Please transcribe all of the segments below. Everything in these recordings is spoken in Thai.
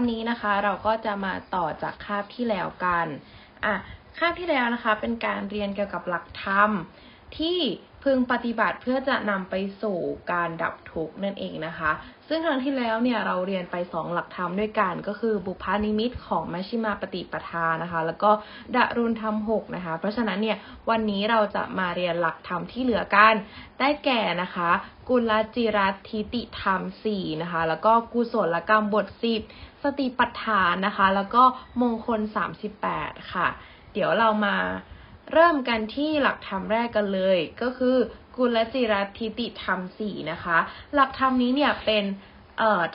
วันนี้นะคะเราก็จะมาต่อจากคาบที่แล้วกันอะคาบที่แล้วนะคะ เป็นการเรียนเกี่ยวกับหลักธรรม ที่พึงปฏิบัติเพื่อจะนำไปสู่การดับทุกข์นั่นเองนะคะ ซึ่งครั้งที่แล้วเนี่ยเราเรียนไปสองหลักธรรมด้วยกัน ก็คือบุพานิมิตของมัชฌิมาปฏิปทานะคะ แล้วก็ดารุณธรรมหกนะคะ เพราะฉะนั้นเนี่ยวันนี้เราจะมาเรียนหลักธรรมที่เหลือกัน ได้แก่นะคะ กุลจิรัตทิติธรรมสี่นะคะ แล้วก็กุศลกรรมบทสิบสติปัฏฐานนะคะ แล้วก็มงคล 38 ค่ะ เดี๋ยวเรามา เริ่มกันที่หลักธรรมแรกกันเลย ก็คือกุลจิรทิติธรรมสี่นะคะ หลักธรรมนี้เนี่ยเป็น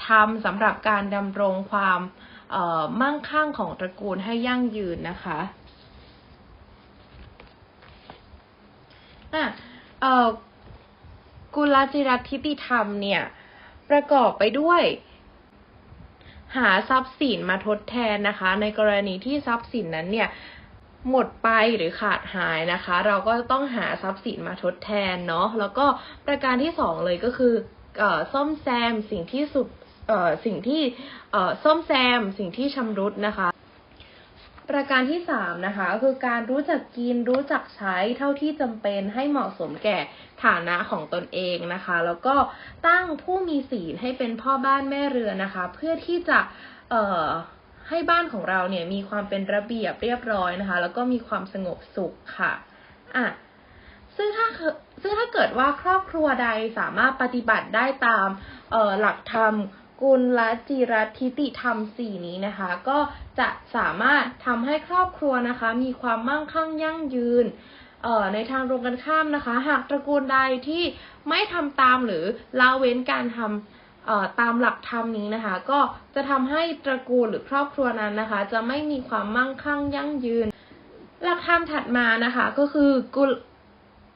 ธรรมสำหรับการดำรงความมั่งคั่งของตระกูลให้ยั่งยืนนะคะอะกุลจิรทิติธรรมเนี่ยประกอบไปด้วย หาทรัพย์สินมาทดแทนนะคะ ในกรณีที่ทรัพย์สินนั้นเนี่ย หมดไปหรือขาดหายนะคะ เราก็ต้องหาทรัพย์สินมาทดแทนเนาะแล้วก็ประการที่สองเลยก็คืออซ่อมแซมสิ่งที่สุดสิ่งที่ซ่อมแซมสิ่งที่ชำรุดนะคะ ประการที่สามนะคะก็คือการรู้จักกินรู้จักใช้เท่าที่จำเป็นให้เหมาะสมแก่ฐานะของตนเองนะคะ แล้วก็ตั้งผู้มีศีลให้เป็นพ่อบ้านแม่เรือนนะคะ เพื่อที่จะเให้บ้านของเราเนี่ยมีความเป็นระเบียบเรียบร้อยนะคะ แล้วก็มีความสงบสุขค่ะอะซึ่งถ้าซึ่งถ้าเกิดว่าครอบครัวใดสามารถปฏิบัติได้ตามเออหลักธรรมกุลละจิรทิติธรรมสี่นี้นะคะ ก็จะสามารถทำให้ครอบครัวนะคะ มีความมั่งคั่งยั่งยืนเออในทางตรงกันข้ามนะคะ หากตระกูลใดที่ไม่ทำตามหรือละเว้นการทำ ตามหลักธรรมนี้นะคะ ก็จะทำให้ตระกูลหรือครอบครัวนั้นนะคะ จะไม่มีความมั่งคั่งยั่งยืน หลักธรรมถัดมานะคะ ก็คือกุ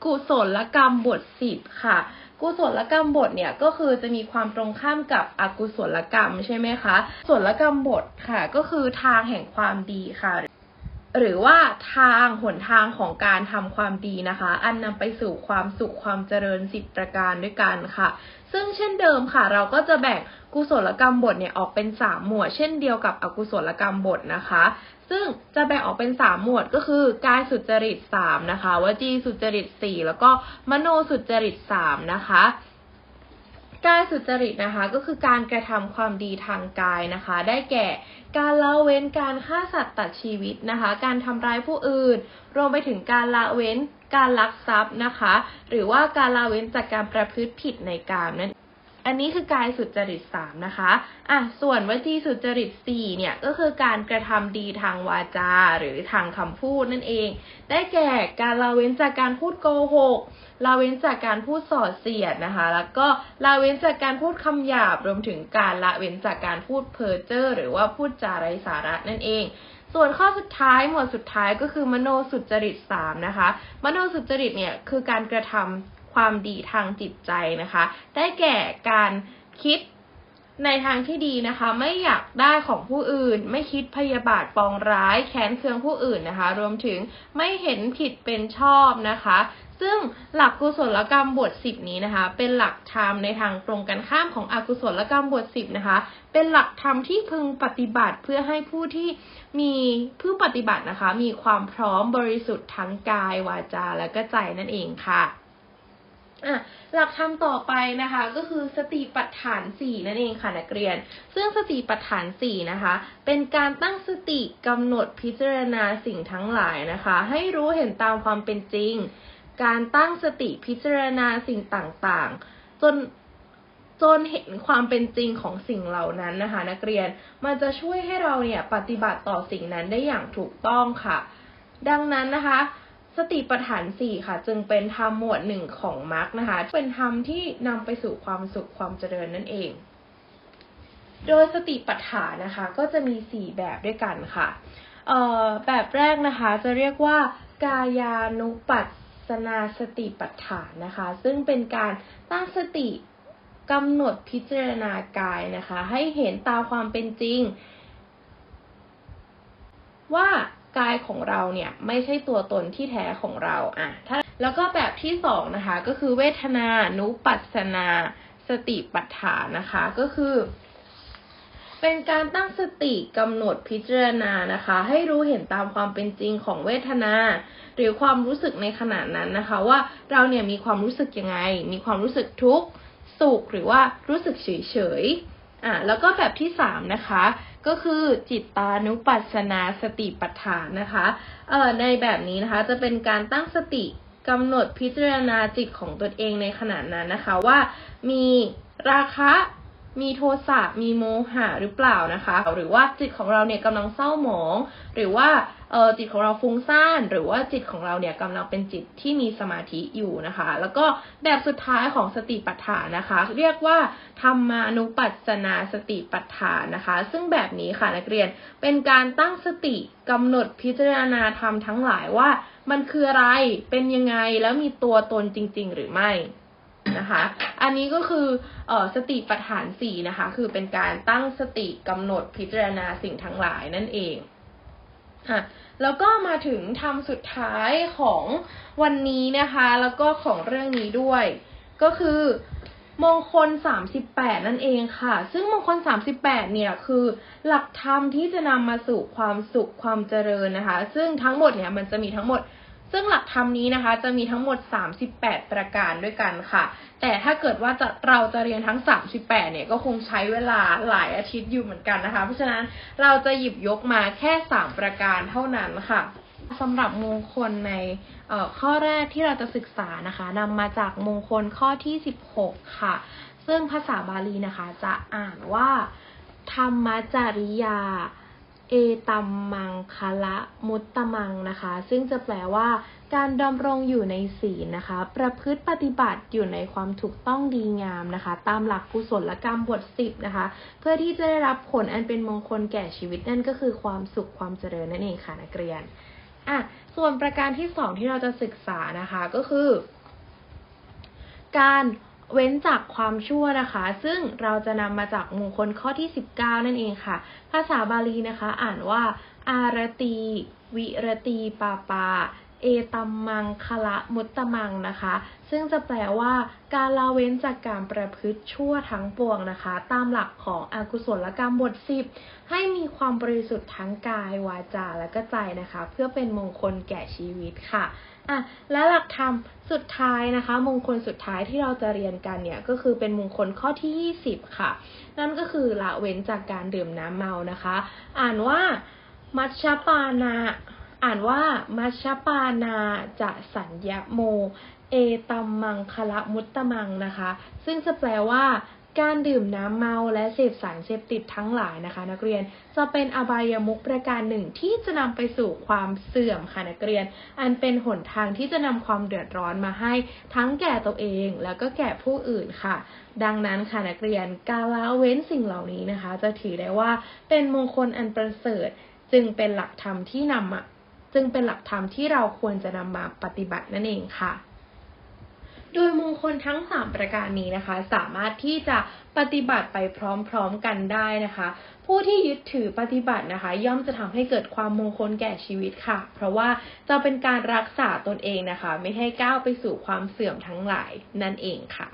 กุศลกรรมบทสิบค่ะ กุศลกรรมบทเนี่ยก็คือจะมีความตรงข้ามกับอกุศลกรรมใช่ไหมคะกุศลกรรมบทค่ะ ก็คือทางแห่งความดีค่ะ หรือว่าทางหนทางของการทำความดีนะคะ อันนำไปสู่ความสุขความเจริญสิบประการด้วยกันค่ะ ซึ่งเช่นเดิมค่ะ เราก็จะแบ่งกุศลกรรมบทเนี่ยออกเป็นสามหมวด เช่นเดียวกับอกุศลกรรมบทนะคะ ซึ่งจะแบ่งออกเป็นสามหมวดก็คือกายสุจริตสามนะคะวจีสุจริตสี่แล้วก็มโนสุจริตสามนะคะ กายสุจริตนะคะก็คือการกระทำความดีทางกายนะคะ ได้แก่การละเว้นการฆ่าสัตว์ตัดชีวิตนะคะ การทำร้ายผู้อื่น รวมไปถึงการละเว้นการลักทรัพย์นะคะ หรือว่าการละเว้นจากการประพฤติผิดในกามนั่น อันนี้คือกายสุจริตสามนะคะอะส่วนวจีสุจริตสี่เนี่ยก็คือการกระทำดีทางวาจาหรือทางคำพูดนั่นเอง ได้แก่การละเว้นจากการพูดโกหกละเว้นจากการพูดส่อเสียดนะคะ แล้วก็ละเว้นจากการพูดคำหยาบรวมถึงการละเว้นจากการพูดเพ้อเจ้อหรือว่าพูดจาไร้สาระนั่นเองส่วนข้อสุดท้ายหมวดสุดท้ายก็คือมโนสุจริตสามนะคะ มโนสุจริตเนี่ยคือการกระทำ ความดีทางจิตใจนะคะ ได้แก่การคิดในทางที่ดีนะคะ ไม่อยากได้ของผู้อื่น ไม่คิดพยาบาทปองร้ายแค้นเคืองผู้อื่นนะคะ รวมถึงไม่เห็นผิดเป็นชอบนะคะ ซึ่งหลักกุศลกรรมบทสิบนี้นะคะ เป็นหลักธรรมในทางตรงกันข้ามของอกุศลกรรมบทสิบนะคะ เป็นหลักธรรมที่พึงปฏิบัติเพื่อให้ผู้ที่มีผู้ปฏิบัตินะคะ มีความพร้อมบริสุทธิ์ทั้งกายวาจาและก็ใจนั่นเองค่ะ อะหลักธรรมต่อไปนะคะ ก็คือสติปัฏฐานสี่นั่นเองค่ะนักเรียน ซึ่งสติปัฏฐานสี่นะคะ เป็นการตั้งสติกำหนดพิจารณาสิ่งทั้งหลายนะคะ ให้รู้เห็นตามความเป็นจริง การตั้งสติพิจารณาสิ่งต่างๆ จนจนเห็นความเป็นจริงของสิ่งเหล่านั้นนะคะ นักเรียนมันจะช่วยให้เราเนี่ยปฏิบัติต่อสิ่งนั้นได้อย่างถูกต้องค่ะ ดังนั้นนะคะ สติปัฏฐานสี่ค่ะ จึงเป็นธรรมหมวดหนึ่งของมรรคนะคะ เป็นธรรมที่นำไปสู่ความสุขความเจริญนั่นเอง โดยสติปัฏฐานนะคะ ก็จะมีสี่แบบด้วยกันค่ะแบบแรกนะคะจะเรียกว่ากายานุปัสสนาสติปัฏฐานนะคะ ซึ่งเป็นการตั้งสติกำหนดพิจารณากายนะคะ ให้เห็นตามความเป็นจริง ว่า กายของเราเนี่ยไม่ใช่ตัวตนที่แท้ของเราอะถ้าแล้วก็แบบที่สองนะคะ ก็คือเวทนานุปัสนา สติปัฏฐานนะคะ ก็คือ เป็นการตั้งสติกำหนดพิจารณานะคะ ให้รู้เห็นตามความเป็นจริงของเวทนา หรือความรู้สึกในขณะนั้นนะคะ ว่าเราเนี่ยมีความรู้สึกยังไง มีความรู้สึกทุกข์สุขหรือว่ารู้สึกเฉยเฉยอ่าแล้วก็แบบที่สามนะคะ ก็คือจิตตานุปัสสนาสติปัฏฐานนะคะเอ่อในแบบนี้นะคะจะเป็นการตั้งสติกำหนดพิจารณาจิตของตนเองในขณะนั้นนะคะว่ามีราคะมีโทสะมีโมหะหรือเปล่านะคะ หรือว่าจิตของเราเนี่ยกำลังเศร้าหมอง หรือว่า เออจิตของเราฟุ้งซ่านหรือว่าจิตของเราเนี่ยกำลังเป็นจิตที่มีสมาธิอยู่นะคะ แล้วก็แบบสุดท้ายของสติปัฏฐานนะคะ เรียกว่าธรรมานุปัสสนาสติปัฏฐานนะคะ ซึ่งแบบนี้ค่ะนักเรียนเป็นการตั้งสติกำหนดพิจารณาธรรมทั้งหลายว่า มันคืออะไรเป็นยังไงแล้วมีตัวตนจริง ๆ หรือไม่นะคะ อันนี้ก็คือออสติปัฏฐานสี่นะคะ คือเป็นการตั้งสติกำหนดพิจารณาสิ่งทั้งหลายนั่นเอง อะแล้วก็มาถึงทำสุดท้ายของวันนี้นะคะ แล้วก็ของเรื่องนี้ด้วย ก็คือมงคล 38 นั่นเองค่ะ ซึ่งมงคล 38 เนี่ยคือหลักธรรมที่จะนำมาสู่ความสุขความเจริญนะคะ ซึ่งทั้งหมดเนี่ยมันจะมีทั้งหมด ซึ่งหลักธรรมนี้นะคะจะมีทั้งหมด 38 ประการด้วยกันค่ะ แต่ถ้าเกิดว่าจะเราจะเรียนทั้ง 38 เนี่ยก็คงใช้เวลาหลายอาทิตย์อยู่เหมือนกันนะคะ เพราะฉะนั้นเราจะหยิบยกมาแค่ 3 ประการเท่านั้นค่ะสำหรับมงคลในข้อแรกที่เราจะศึกษานะคะนำมาจากมงคลข้อที่ 16 ค่ะ ซึ่งภาษาบาลีนะคะจะอ่านว่า ธรรมจริยา เอตัมมังคละมุตตมังนะคะ ซึ่งจะแปลว่าการดำรงอยู่ในศีลนะคะ ประพฤติปฏิบัติอยู่ในความถูกต้องดีงามนะคะ ตามหลักกุศลกรรมบทสิบนะคะ เพื่อที่จะได้รับผลอันเป็นมงคลแก่ชีวิตนั่นก็คือความสุขความเจริญนั่นเองค่ะนักเรียนอะส่วนประการที่สองที่เราจะศึกษานะคะก็คือ การ เว้นจากความชั่วนะคะ ซึ่งเราจะนำมาจากมงคลข้อที่ 19 นั่นเองค่ะ ภาษาบาลีนะคะ อ่านว่า อารตี วิรตีปาปา เอตัมมังคละมุตตมังนะคะ ซึ่งจะแปลว่า การละเว้นจากการประพฤติชั่วทั้งปวงนะคะ ตามหลักของอกุศลกรรมบทสิบให้มีความบริสุทธิ์ทั้งกายวาจาและก็ใจนะคะ เพื่อเป็นมงคลแก่ชีวิตค่ะ อะและหลักธรรมสุดท้ายนะคะ มงคลสุดท้ายที่เราจะเรียนกันเนี่ยก็คือเป็นมงคลข้อที่ 20 ค่ะ นั่นก็คือละเว้นจากการดื่มน้ำเมานะคะ อ่านว่ามัชฌปานาอ่านว่ามัชฌปานาจะสัญญโม เอตัมมังคละมุตตมังนะคะ ซึ่งจะแปลว่า การดื่มน้ำเมาและเสพสารเสพติดทั้งหลายนะคะ นักเรียนจะเป็นอบายามุขประการหนึ่งที่จะนำไปสู่ความเสื่อมค่ะนักเรียน อันเป็นหนทางที่จะนำความเดือดร้อนมาให้ทั้งแก่ตัวเองแล้วก็แก่ผู้อื่นค่ะ ดังนั้นค่ะนักเรียนการละเว้นสิ่งเหล่านี้นะคะ จะถือได้ว่าเป็นมงคลอันประเสริฐ จึงเป็นหลักธรรมที่นำมาจึงเป็นหลักธรรมที่เราควรจะนำมาปฏิบัตินั่นเองค่ะ โดยมงคลทั้ง 3 ประการนี้นะคะ สามารถที่จะปฏิบัติไปพร้อมๆกันได้นะคะ ผู้ที่ยึดถือปฏิบัตินะคะ ย่อมจะทำให้เกิดความมงคลแก่ชีวิตค่ะ เพราะว่าจะเป็นการรักษาตนเองนะคะ ไม่ให้ก้าวไปสู่ความเสื่อมทั้งหลายนั่นเองค่ะ